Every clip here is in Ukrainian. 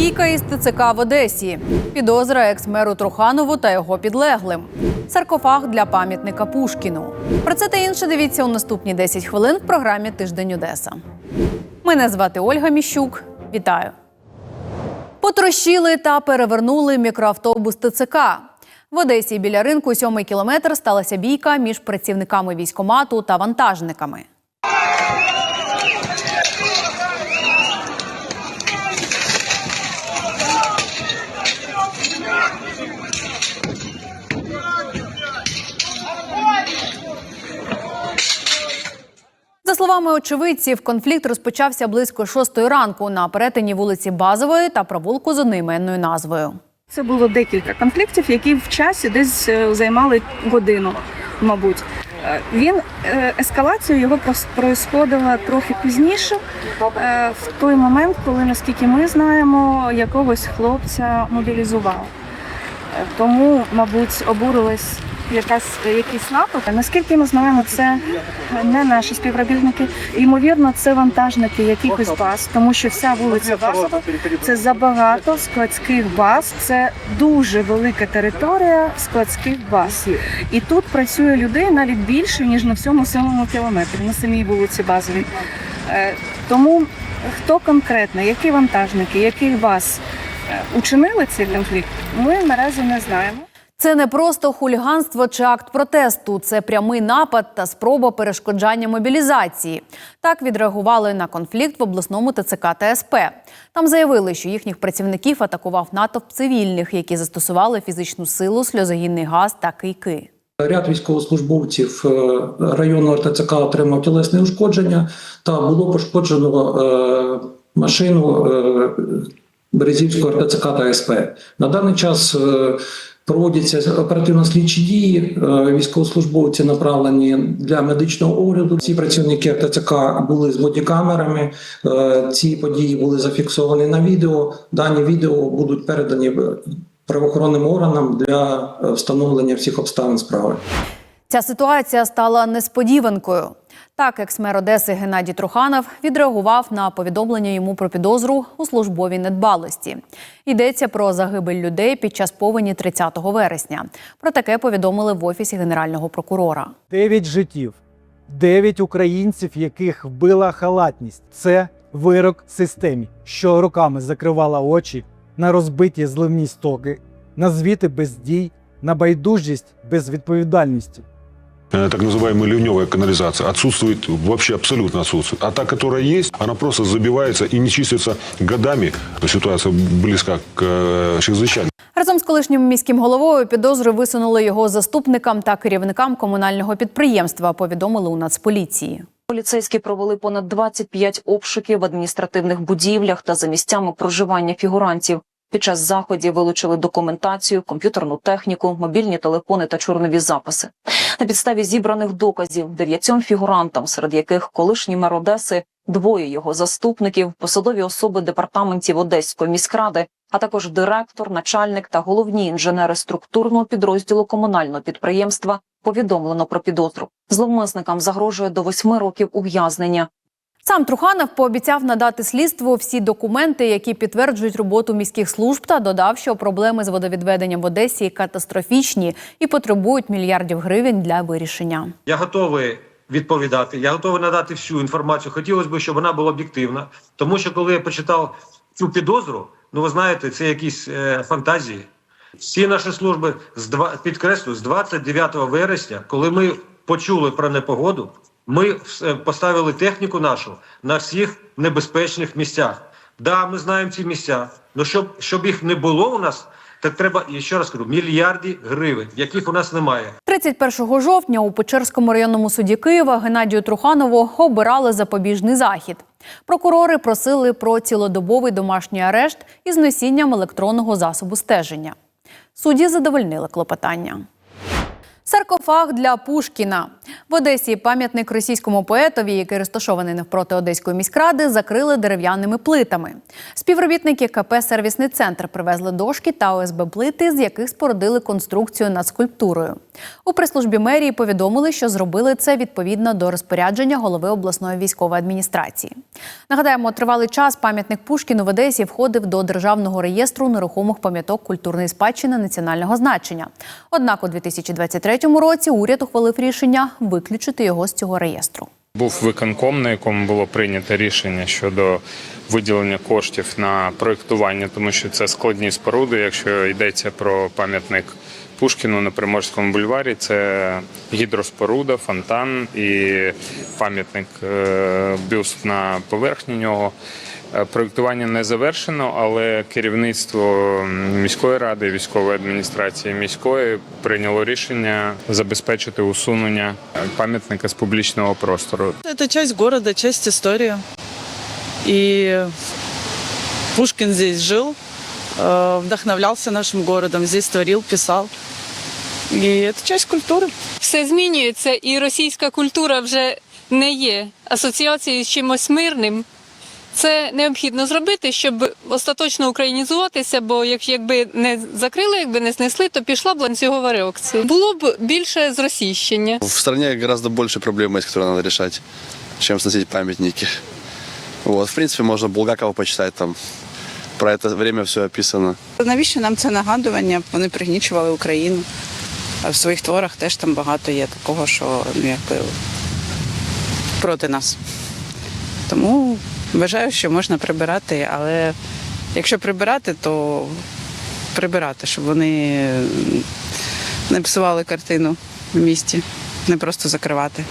Бійка із ТЦК в Одесі. Підозра екс-меру Труханову та його підлеглим. Саркофаг для пам'ятника Пушкіну. Про це та інше дивіться у наступні 10 хвилин в програмі Тиждень Одеса. Мене звати Ольга Міщук. Вітаю. Потрощили та перевернули мікроавтобус ТЦК. В Одесі біля ринку сьомий кілометр сталася бійка між працівниками військомату та вантажниками. Словами очевидців, конфлікт розпочався близько шостої ранку на перетині вулиці Базової та провулку з одноіменною назвою. Це було декілька конфліктів, які в часі десь е, займали годину, мабуть. Е, Він е, ескалацію його происходила трохи пізніше, в той момент, коли, наскільки ми знаємо, якогось хлопця мобілізували. Е, Тому, мабуть, обурилась якась якийсь напад. Наскільки ми знаємо, це не наші співробітники. Ймовірно, це вантажники якихось баз, тому що вся вулиця Базова це забагато складських баз. Це дуже велика територія складських баз. І тут працює людей навіть більше ніж на всьому сьомому кілометрі на самій вулиці Базовій. Е, Тому хто конкретно, які вантажники, яких баз е, учинили цей конфлікт, ми наразі не знаємо. Це не просто хуліганство чи акт протесту, це прямий напад та спроба перешкоджання мобілізації. Так відреагували на конфлікт в обласному ТЦК та СП. Там заявили, що їхніх працівників атакував натовп цивільних, які застосували фізичну силу, сльозогінний газ та кийки. Ряд військовослужбовців е, районного РТЦК отримав тілесне ушкодження та було пошкоджено е, машину е, Березівського РТЦК та СП. На даний час проводяться оперативно-слідчі дії. Е, Військовослужбовці направлені для медичного огляду. Ці працівники РТЦК були з бодікамерами. Е, Ці події були зафіксовані на відео. Дані відео будуть передані правоохоронним органам для е, встановлення всіх обставин справи. Ця ситуація стала несподіванкою. Так, екс-мер Одеси Геннадій Труханов відреагував на повідомлення йому про підозру у службовій недбалості. Йдеться про загибель людей під час повені 30 вересня. Про таке повідомили в офісі генерального прокурора. Дев'ять життів, дев'ять українців, яких вбила халатність. Це вирок системі, що роками закривала очі на розбиті зливні стоки, на звіти без дій, на байдужість без відповідальності. Э, так называемая ливневая канализация отсутствует, вообще абсолютно отсутствует. А та, которая есть, она просто забивается и не чистится годами. Ситуация близка к э, чрезвычайной. Разом з колишнім міським головою підозри висунули його заступникам та керівникам комунального підприємства. Повідомили у Нацполіції. Поліцейські провели понад 25 обшуків в адміністративних будівлях та за місцями проживання фігурантів. Під час заходів вилучили документацію, комп'ютерну техніку, мобільні телефони та чорнові записи. На підставі зібраних доказів дев'ятьом фігурантам, серед яких колишній мер Одеси, двоє його заступників, посадові особи департаментів Одеської міськради, а також директор, начальник та головні інженери структурного підрозділу комунального підприємства повідомлено про підозру. Зловмисникам загрожує до восьми років ув'язнення. Сам Труханов пообіцяв надати слідству всі документи, які підтверджують роботу міських служб, та додав, що проблеми з водовідведенням в Одесі катастрофічні і потребують мільярдів гривень для вирішення. Я готовий відповідати. Я готовий надати всю інформацію. Хотілося б, щоб вона була об'єктивна. Тому що коли я почитав цю підозру, ну ви знаєте, це якісь е, фантазії. Всі наші служби з два підкреслю з 29 вересня, коли ми почули про непогоду, ми е, поставили техніку нашу на всіх небезпечних місцях. Да, ми знаємо ці місця. але щоб, щоб їх не було у нас, так треба, я ще раз кажу, мільярди гривень, яких у нас немає. 31 жовтня у Печерському районному суді Києва Геннадію Труханову обирали запобіжний захід. Прокурори просили про цілодобовий домашній арешт із носінням електронного засобу стеження. Судді задовольнили клопотання. Саркофаг для Пушкіна в Одесі пам'ятник російському поетові, який розташований навпроти Одеської міськради, закрили дерев'яними плитами. Співробітники КП Сервісний центр привезли дошки та ОСБ плити, з яких спорудили конструкцію над скульптурою. У прес-службі мерії повідомили, що зробили це відповідно до розпорядження голови обласної військової адміністрації. Нагадаємо, тривалий час пам'ятник Пушкіну в Одесі входив до державного реєстру нерухомих пам'яток культурної спадщини національного значення. Однак у 2023 році уряд ухвалив рішення виключити його з цього реєстру. Був виконком, на якому було прийнято рішення щодо виділення коштів на проєктування, тому що це складні споруди. Якщо йдеться про пам'ятник Пушкіну на Приморському бульварі, це гідроспоруда, фонтан і пам'ятник е, бюст на поверхні нього. Е, Проєктування не завершено, але керівництво міської ради, військової адміністрації міської прийняло рішення забезпечити усунення пам'ятника з публічного простору. Это часть города, часть истории. И Пушкин здесь жил, э, вдохновлялся нашим городом, здесь творил, писал. И это часть культуры. все змінюється, і російська культура вже не є асоціацією з чимось мирним. Це необхідно зробити, щоб остаточно українізуватися, бо якби не закрили, якби не знесли, то пішла б ланцюгова реакція. Було б більше зросійщення. В стране гораздо больше проблем которые надо решать, чем сносить памятники. Вот, в принципе, можно Булгакова почитать там. Про это время все описано. Навіщо нам це нагадування? Вони пригнічували Україну. А в своїх творах теж там багато є такого, що ну, якби проти нас. Тому вважаю, що можна прибирати, але якщо прибирати, то прибирати, щоб вони не псували картину в місті, не просто закривати.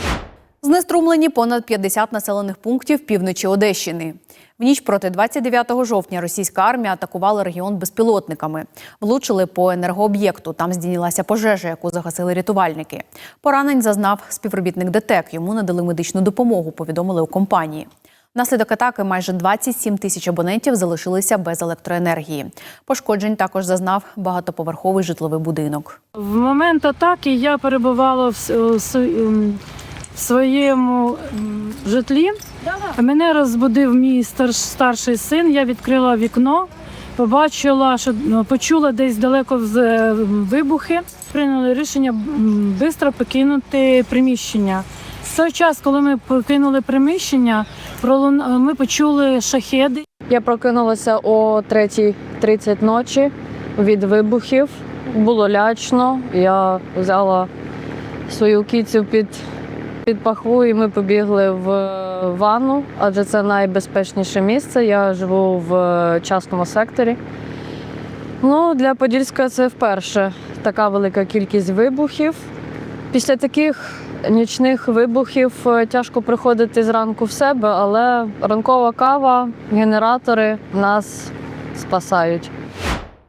Знеструмлені понад 50 населених пунктів півночі Одещини. В ніч проти 29 жовтня російська армія атакувала регіон безпілотниками. Влучили по енергооб'єкту. Там здійнялася пожежа, яку загасили рятувальники. Поранень зазнав співробітник ДТЕК. Йому надали медичну допомогу. Повідомили у компанії. Внаслідок атаки майже 27 тисяч абонентів залишилися без електроенергії. Пошкоджень також зазнав багатоповерховий житловий будинок. В момент атаки я перебувала в, своєму житлі. Мене розбудив мій старший син. Я відкрила вікно, побачила, що ну, почула десь далеко з- е, вибухи. Прийняли рішення швидко покинути приміщення. Той час, коли ми покинули приміщення, пролун- ми почули шахеди. Я прокинулася о 3.30 ночі від вибухів. Було лячно. Я взяла свою кіцю під, під пахву і ми побігли в ванну, адже це найбезпечніше місце. Я живу в частному секторі. Ну, для Подільська це вперше така велика кількість вибухів. Після таких нічних вибухів е, тяжко приходити зранку в себе, але ранкова кава, генератори нас спасають.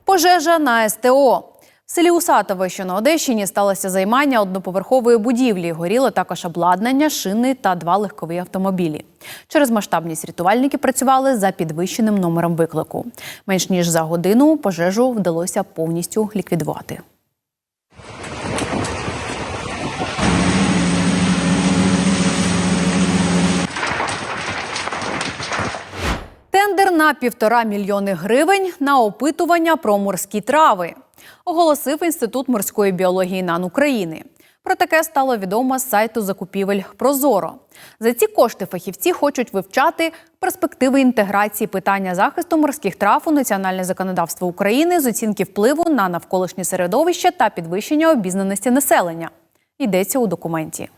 Пожежа на СТО. В селі Усатове, що на Одещині, сталося займання одноповерхової будівлі. Горіло також обладнання, шини та два легкові автомобілі. Через масштабність рятувальники працювали за підвищеним номером виклику. Менш ніж за годину пожежу вдалося повністю ліквідувати. Тендер на півтора мільйони гривень на опитування про морські трави оголосив Інститут морської біології НАН України. Про таке стало відомо з сайту закупівель Прозоро. За ці кошти фахівці хочуть вивчати перспективи інтеграції питання захисту морських трав у національне законодавство України з оцінки впливу на навколишнє середовище та підвищення обізнаності населення. Йдеться у документі.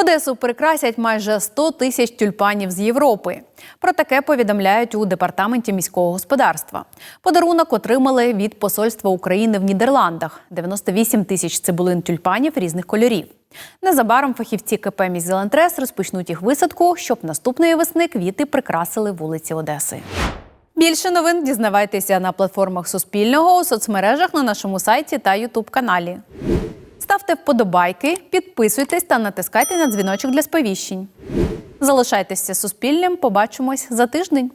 Одесу прикрасять майже 100 тисяч тюльпанів з Європи. Про таке повідомляють у департаменті міського господарства. Подарунок отримали від посольства України в Нідерландах 98 тисяч цибулин тюльпанів різних кольорів. Незабаром фахівці КП «Міськзелентрес» розпочнуть їх висадку, щоб наступної весни квіти прикрасили вулиці Одеси. Більше новин дізнавайтеся на платформах Суспільного у соцмережах на нашому сайті та Ютуб каналі. Ставте вподобайки, підписуйтесь та натискайте на дзвіночок для сповіщень. Залишайтеся Суспільним. Побачимось за тиждень.